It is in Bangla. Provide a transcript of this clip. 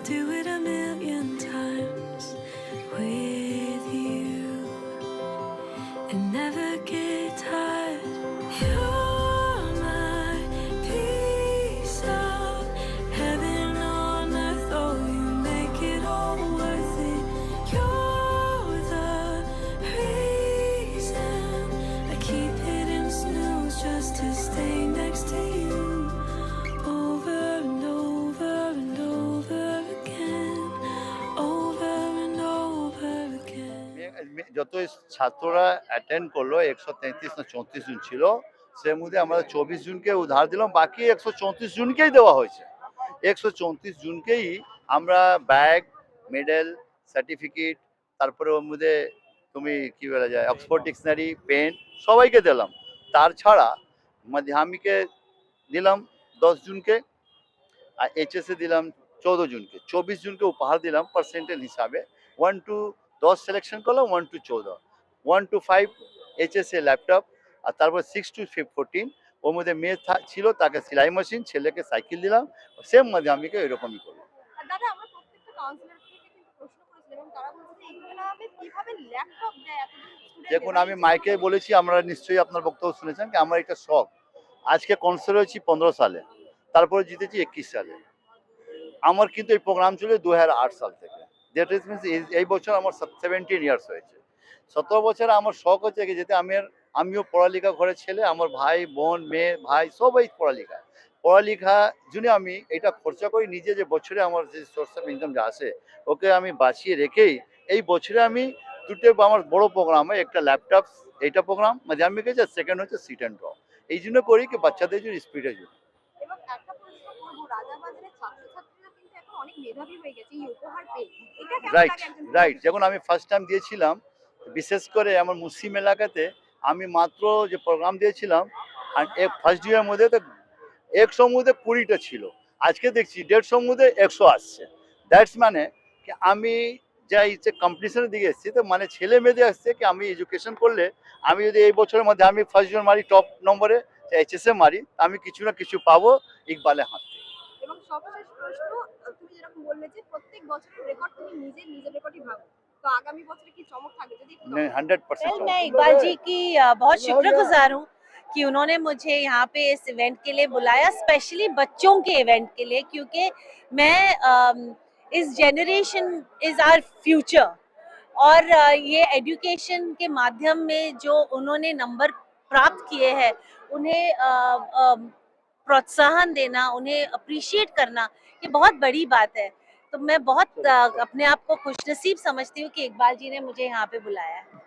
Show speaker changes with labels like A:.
A: I'll do it a million times with you. And
B: যত ছাত্ররা অ্যাটেন্ড করল, একশো তেত্রিশ না চৌত্রিশ জন ছিল সে মধ্যে আমরা চব্বিশ জনকে উধার দিলাম, বাকি একশো চৌত্রিশ জনকেই দেওয়া হয়েছে। একশো চৌত্রিশ জনকেই আমরা ব্যাগ মেডেল সার্টিফিকেট তারপরে ওর মধ্যে তুমি কি বলা যায় অক্সফোর্ড ডিকশনারি পেন সবাইকে দিলাম। তার ছাড়া মাধ্যমিকে দিলাম দশ জনকে, আর এইচএসে দিলাম চৌদ্দ জনকে। চব্বিশ জনকে উপহার দিলাম পার্সেন্টেজ হিসাবে। ওয়ান টু দশ সিলেকশন করলাম ওয়ান টু চৌদ্দ one two five HSA laptop আর তারপর সিক্স টু ফোরটিন ওর মধ্যে মেয়ে ছিল তাকে সেলাই মেশিন ছেলেকে সাইকেল দিলাম সেম মাধ্যমিকে এরকমই
C: যে student
B: দেখুন আমি মাইকে বলেছি আমরা নিশ্চয়ই আপনার বক্তব্য শুনেছেন কি আমার একটা শখ। আজকে কনসার্ট হয়েছি পনেরো সালে তারপরে জিতেছি একুশ সালে। আমার কিন্তু এই প্রোগ্রাম ছিল দু সাল থেকে। দ্যাট ইজ মিনস এই বছর আমার সেভেন্টিন ইয়ার্স হয়েছে। সতেরো বছরে আমার শখ হচ্ছে কি? যেতে আমি আমিও পড়ালেখা ঘরের ছেলে, আমার ভাই, বোন, মেয়ে, ভাই, সবাই পড়ালেখা। পড়ালেখা জন্য আমি এটা খরচা করি, নিজে যে বছরে আমার যে সোর্স অফ ইনকাম যা আসে ওকে আমি বাঁচিয়ে রেখেই এই বছরে আমি দুটো আমার বড় প্রোগ্রাম হয় একটা ল্যাপটপ এইটা প্রোগ্রাম মাধ্যমিক হচ্ছে সেকেন্ড হচ্ছে সিট অ্যান্ড ড্র এই জন্য করি কি বাচ্চাদের জন্য স্পিডের জন্য
C: এবং একটা প্রশ্ন করব রাজাবাজারের ছাত্রছাত্রীরা কিন্তু এখন অনেক মেধাবী হয়ে গেছে এই উপহার পেয়ে। এটা কেমন
B: রাইট রাইট যখন আমি ফার্স্ট টাইম দিয়েছিলাম বিশেষ করে আমার মুসলিম এলাকাতে আমি মাত্র যে প্রোগ্রাম দিয়েছিলাম আর এক ফার্স্ট ইয়ারের মধ্যে তো একশোর মধ্যে কুড়িটা ছিল। আজকে দেখছি দেড়শোর মধ্যে একশো আসছে। দ্যাটস মানে কি আমি যা ইচ্ছে কম্পিটিশনের দিকে এসেছি তো মানে ছেলে মেয়েদের আসছে কি আমি এডুকেশন করলে আমি যদি এই বছরের মধ্যে আমি ফার্স্ট ইয়ার মারি টপ নম্বরে এইচএসএ মারি আমি কিছু না কিছু পাবো ইকবালে হাত
C: এবং সবশেষ প্রশ্ন সামনে যে প্রত্যেক রেকর্ড তুমি নিজে নিজের রেকর্ডই ভাবো। যদি
D: बहुत शुक्रगुजार हूँ कि उन्होंने मुझे यहाँ पे इस इवेंट के लिए बुलाया स्पेशली बच्चों के इवेंट के लिए क्योंकि मैं इस जेनरेशन इज़ आर फ्यूचर और ये एजुकेशन के माध्यम में जो उन्होंने नंबर प्राप्त किए हैं उन्हें प्रोत्साहन देना उन्हें अप्रिशिएट करना ये बहुत बड़ी बात है। तो मैं बहुत अपने आप को खुशनसीब समझती हूँ कि इकबाल जी ने मुझे यहाँ पे बुलाया है।